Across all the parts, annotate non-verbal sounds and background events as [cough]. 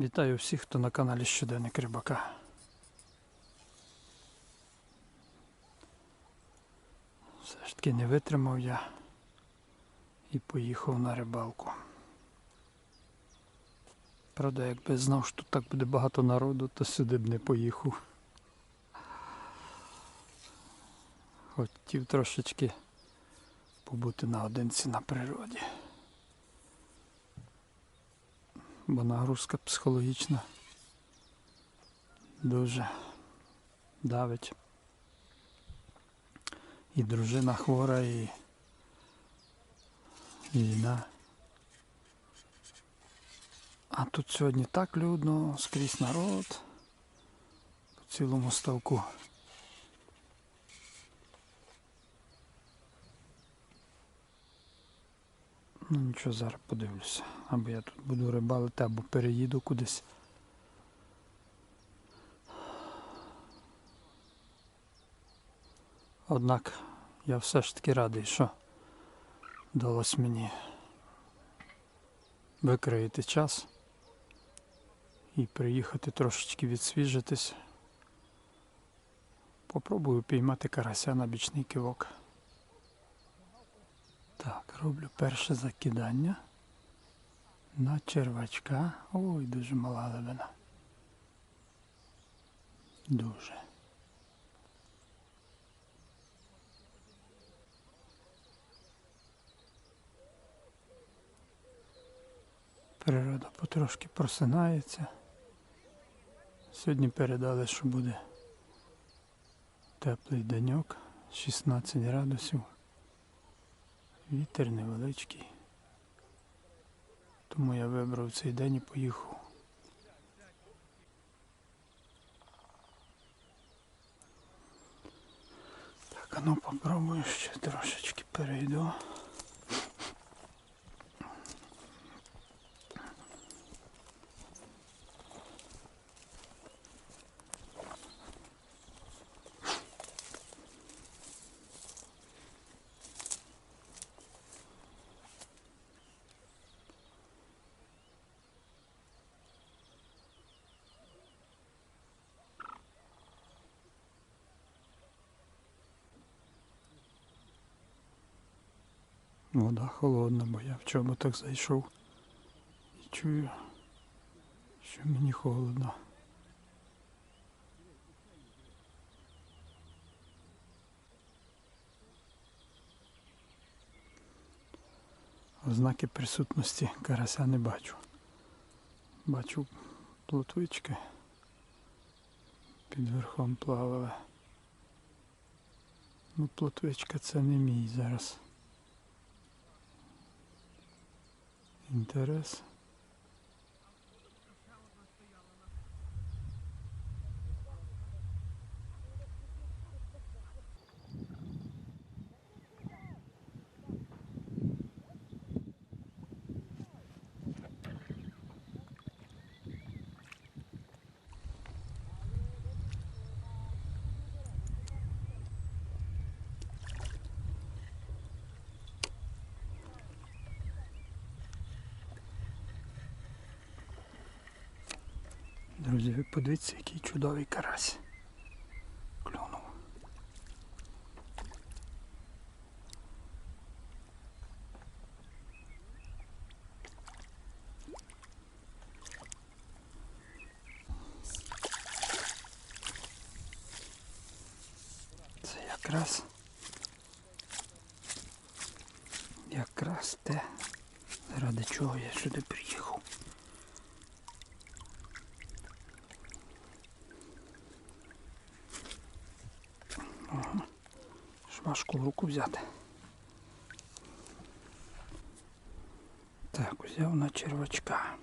Вітаю всіх, хто на каналі Щоденник Рибака. Все ж таки не витримав я і поїхав на рибалку. Правда, якби знав, що тут так буде багато народу, то сюди б не поїхав. Хотів трошечки побути наодинці на природі. Бо нагрузка психологічна дуже давить. І дружина хвора, і війна. А тут сьогодні так людно, скрізь народ по цілому ставку. Ну нічого, зараз подивлюся. Або я тут буду рибалити, або переїду кудись. Однак я все ж таки радий, що вдалося мені викроїти час і приїхати трошечки відсвіжитись. Попробую піймати карася на бічний кивок. Так, роблю перше закидання на червачка. Ой, дуже мала левина. Дуже. Природа потрошки просинається. Сьогодні передали, що буде теплий деньок, 16 градусів. Вітер невеличкий. Тому я вибрав цей день і поїхав. Так, а ну попробую ще трошечки перейду. Вода холодна, бо я в чому так зайшов і чую, що мені холодно. Ознаки присутності карася не бачу. Бачу плотвички під верхом плавали. Ну, плотвичка це не мій зараз. interés подивіться, який чудовий карась. Клюнув. Це якраз якраз те, заради чого я сюди приїхав. Ж важко в руку взяти. Так, взяв на червачка.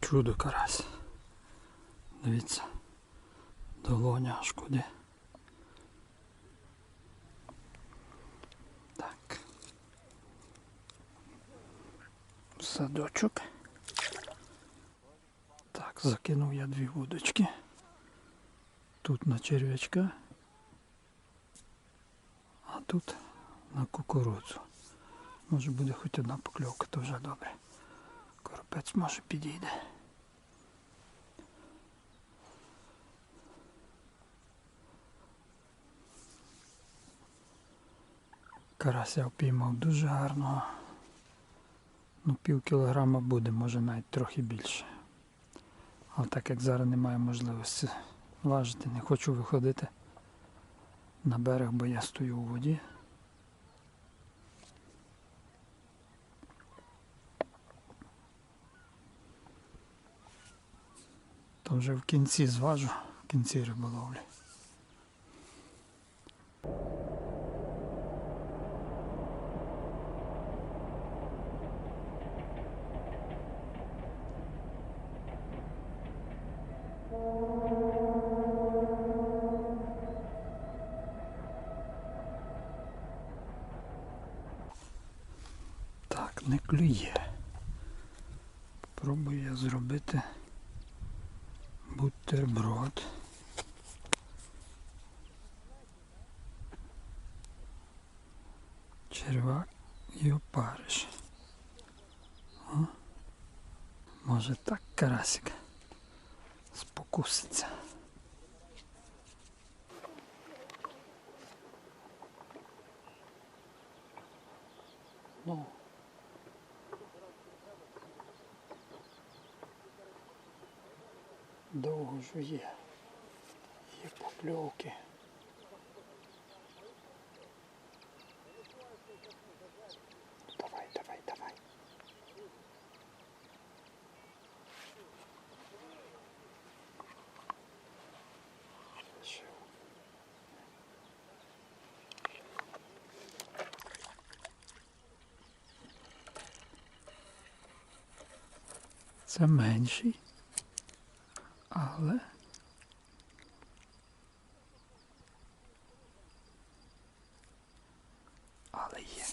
Чудо карась. Дивіться. Долоня аж куди. Так. Садочок. Так, закинув я дві вудочки. Тут на черв'ячка, а тут на кукурудзу. Може буде хоч одна покльовка, то вже добре. Коропець може підійде. Карася впіймав дуже гарного. Ну, пів кілограма буде, може навіть трохи більше. Але так як зараз немає можливості важити, не хочу виходити на берег, бо я стою у воді. То вже в кінці зважу, в кінці риболовлі. Так, не клює. Пробую я зробити бутерброд. Червак і опариш. О, може так карасик спокуситься. Ну. Довго жує. Є покльовки. Це менший. Але але є.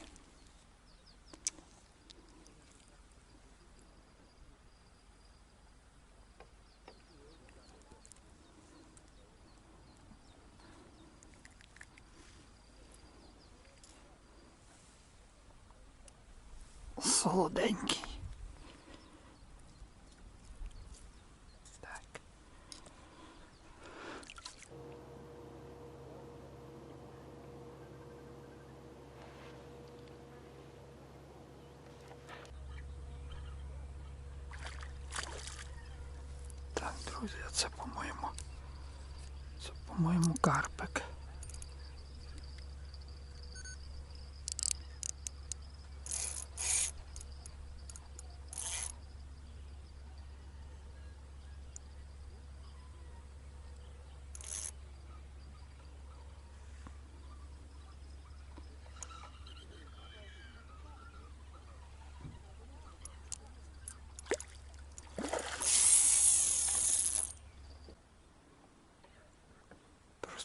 Солоденький. como é meu carpa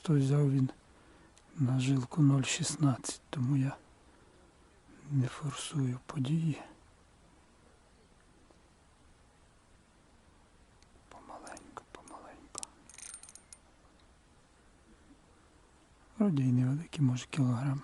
100 взяв він на жилку 0,16, тому я не форсую події. Помаленько, помаленько. Вроді і невеликий, може кілограм.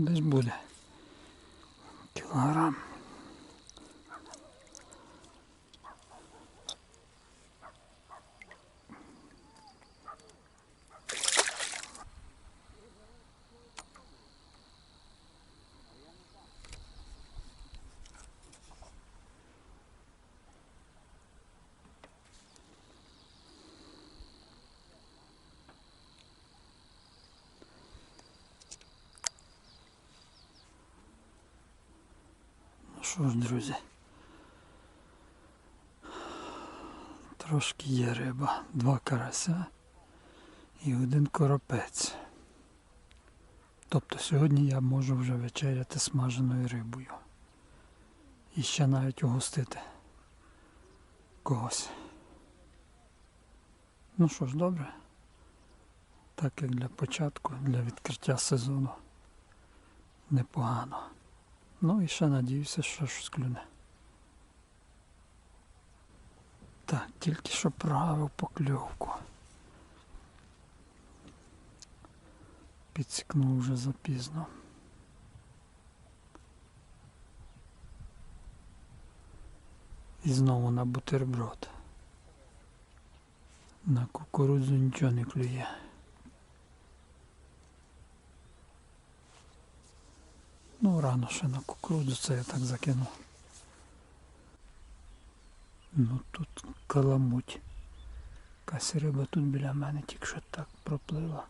Десь буде. Кілограм. Що ж, друзі. Трошки є риба. Два карася і один коропець. Тобто сьогодні я можу вже вечеряти смаженою рибою. І ще навіть угостити когось. Ну що ж, добре. Так як для початку, для відкриття сезону непогано. Ну і ще надіюся, що щось клюне. Так, тільки що прогавив покльовку. Підсікнув вже запізно. І знову на бутерброд. На кукурудзу нічого не клює. Ну, рано ще на кукурудзу це я так закинув. Ну тут каламуть. Якась риба тут біля мене тільки що так проплила.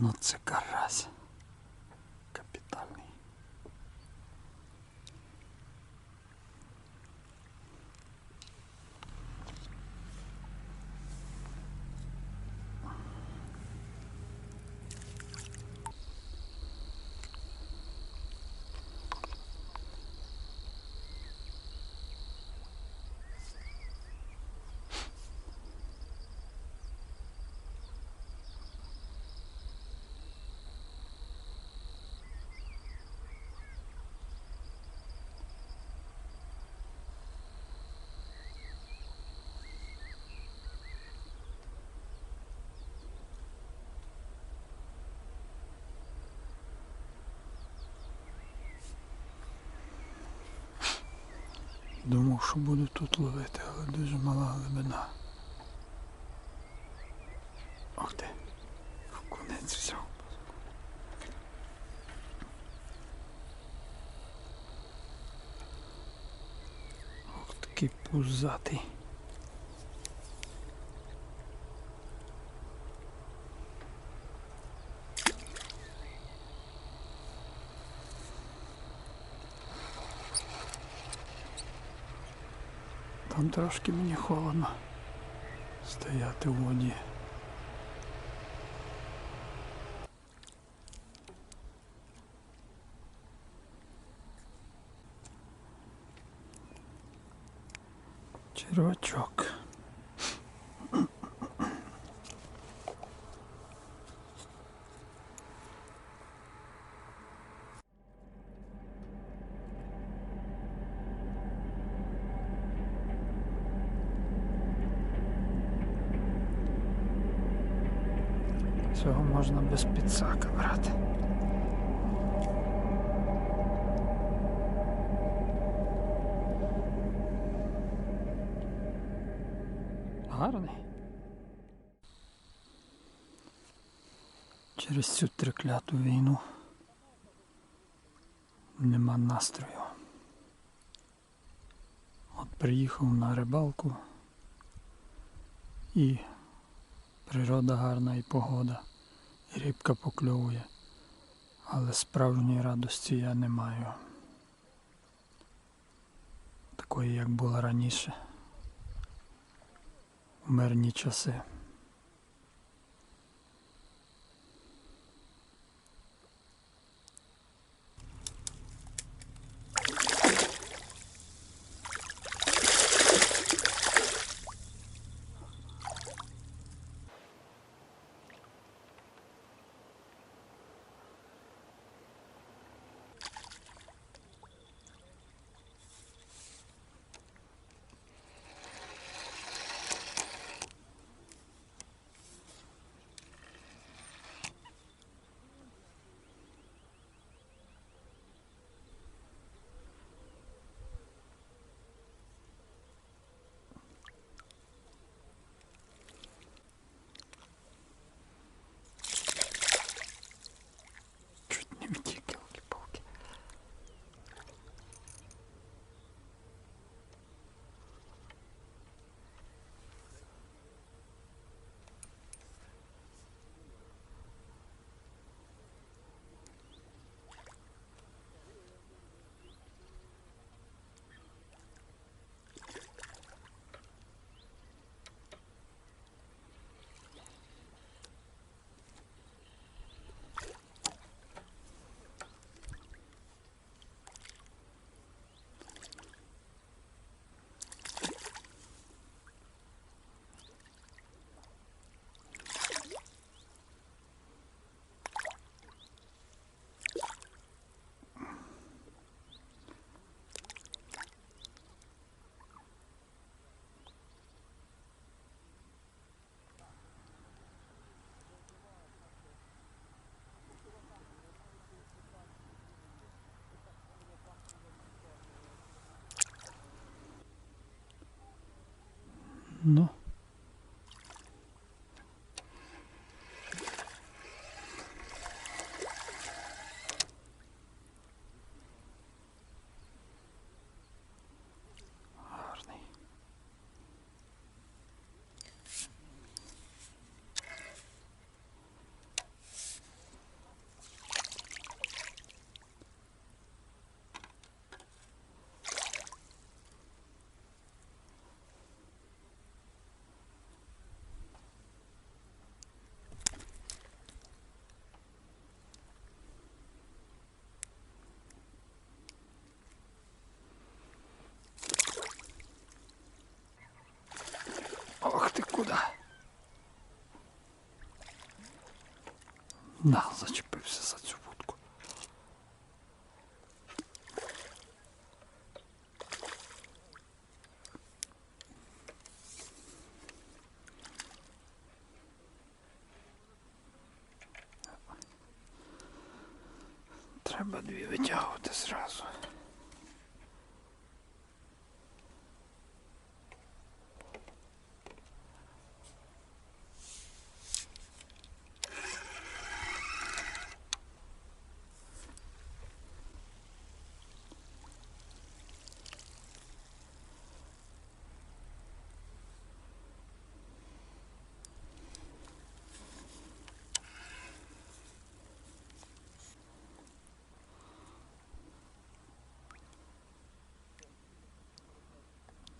Ну це карась. Думав, що буду тут ловити, але дуже мала глибина. Ох ти, конець взяв. Ох, такий пузатий. Там трошки мені холодно стояти в воді. Гарний. Через цю трикляту війну нема настрою. От приїхав на рибалку і природа гарна і погода, і рибка покльовує, але справжньої радості я не маю. Такої, як була раніше, в мирні nå. На, зачепився за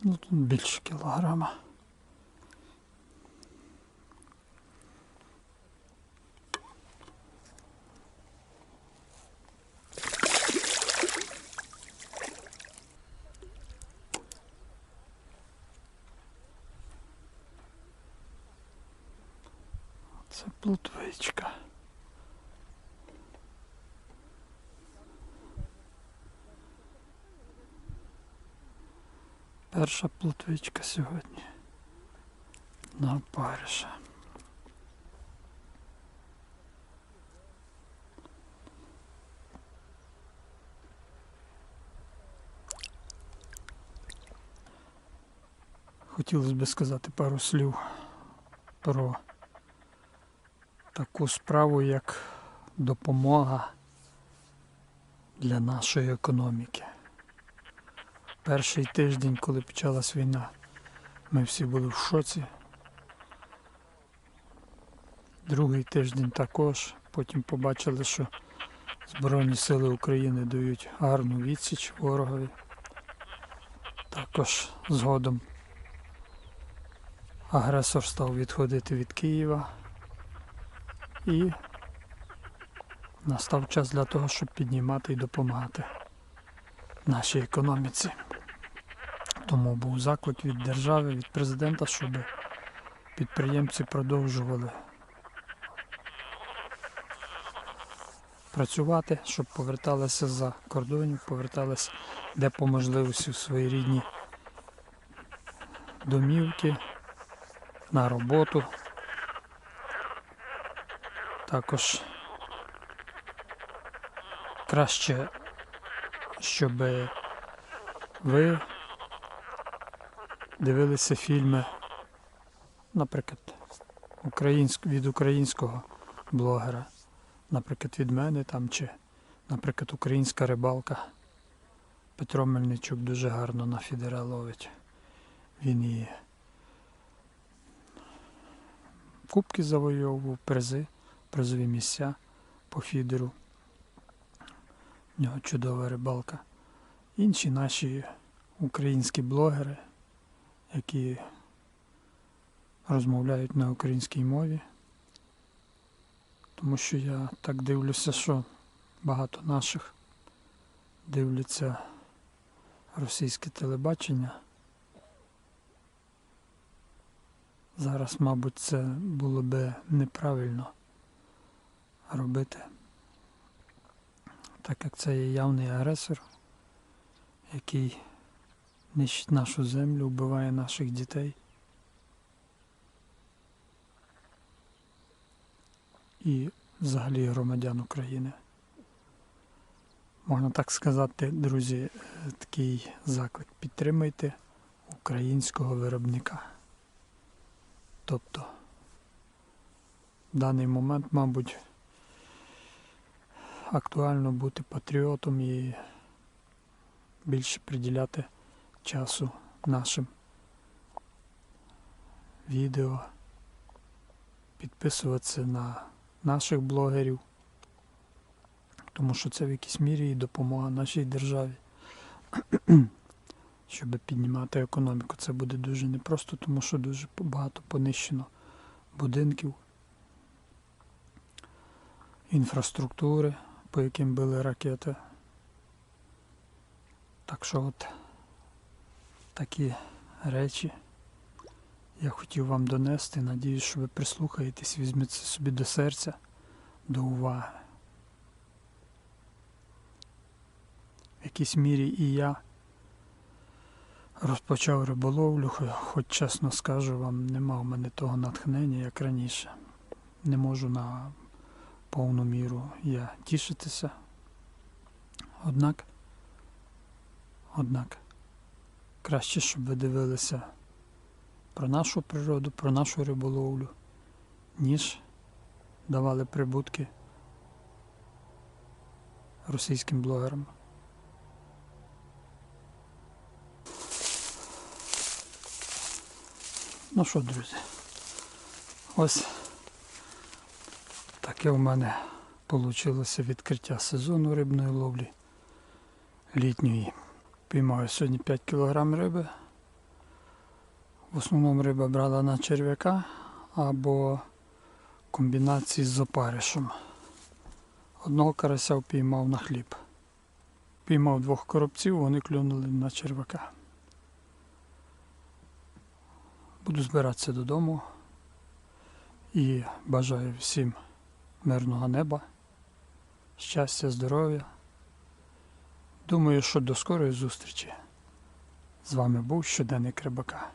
Ну тут більше кілограма. Це плутвичка. Перша плутвичка сьогодні. На опариша. Хотілося б сказати пару слів про таку справу, як допомога для нашої економіки. Перший тиждень, коли почалась війна, ми всі були в шоці. Другий тиждень також. Потім побачили, що Збройні Сили України дають гарну відсіч ворогові. Також згодом агресор став відходити від Києва і настав час для того, щоб піднімати і допомагати нашій економіці. Тому був заклик від держави, від президента, щоб підприємці продовжували працювати, щоб поверталися за кордонів, поверталися де по можливості в свої рідні домівки, на роботу. Також краще, щоб ви дивилися фільми, наприклад, українськ, від українського блогера, наприклад, від мене там, чи, наприклад, українська рибалка. Петро Мельничук дуже гарно на фідера ловить. Він і кубки завойовував, призи, призові місця по фідеру. В нього чудова рибалка. Інші наші українські блогери, які розмовляють на українській мові. Тому що я так дивлюся, що багато наших дивляться російське телебачення. Зараз, мабуть, це було би неправильно робити, так як це є явний агресор, який нищить нашу землю, вбиває наших дітей. І взагалі громадян України. Можна так сказати, друзі, е, такий заклик. Підтримайте українського виробника. Тобто в даний момент, мабуть, актуально бути патріотом і більше приділяти часу нашим. Відео, підписуватися на наших блогерів, тому що це в якійсь мірі і допомога нашій державі, [clears throat] щоб піднімати економіку. Це буде дуже непросто, тому що дуже багато понищено будинків, інфраструктури, по яким били ракети. Так що от такі речі я хотів вам донести. Надіюсь, що ви прислухаєтесь, візьмете собі до серця, до уваги. В якійсь мірі і я розпочав риболовлю, хоч чесно скажу вам, нема в мене того натхнення, як раніше. Не можу на повну міру я тішитися. Однак, однак, краще, щоб ви дивилися про нашу природу, про нашу риболовлю, ніж давали прибутки російським блогерам. Ну що, друзі, ось таке в мене вийшло відкриття сезону рибної ловлі літньої. Піймаю сьогодні 5 кг риби. В основному риба брала на черв'яка або комбінації з опаришем. Одного карася впіймав на хліб. Піймав двох коробців, вони клюнули на черв'яка. Буду збиратися додому і бажаю всім мирного неба, щастя, здоров'я. Думаю, що до скорої зустрічі. З вами був щоденник Рибака.